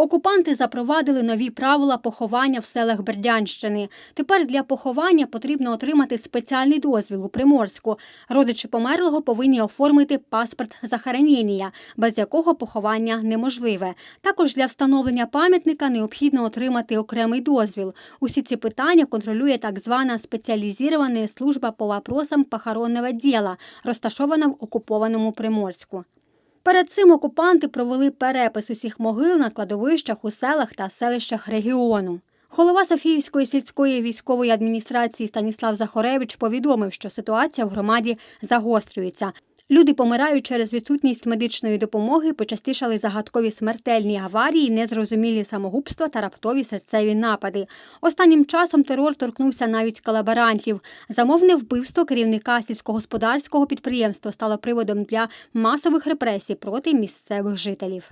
Окупанти запровадили нові правила поховання в селах Бердянщини. Тепер для поховання потрібно отримати спеціальний дозвіл у Приморську. Родичі померлого повинні оформити паспорт захоронення, без якого поховання неможливе. Також для встановлення пам'ятника необхідно отримати окремий дозвіл. Усі ці питання контролює так звана спеціалізована служба по вопросам похоронного діла, розташована в окупованому Приморську. Перед цим окупанти провели перепис усіх могил на кладовищах у селах та селищах регіону. Голова Софіївської сільської військової адміністрації Станіслав Захоревич повідомив, що ситуація в громаді загострюється. Люди помирають через відсутність медичної допомоги, почастішали загадкові смертельні аварії, незрозумілі самогубства та раптові серцеві напади. Останнім часом терор торкнувся навіть колаборантів. Замовне вбивство керівника сільськогосподарського підприємства стало приводом для масових репресій проти місцевих жителів.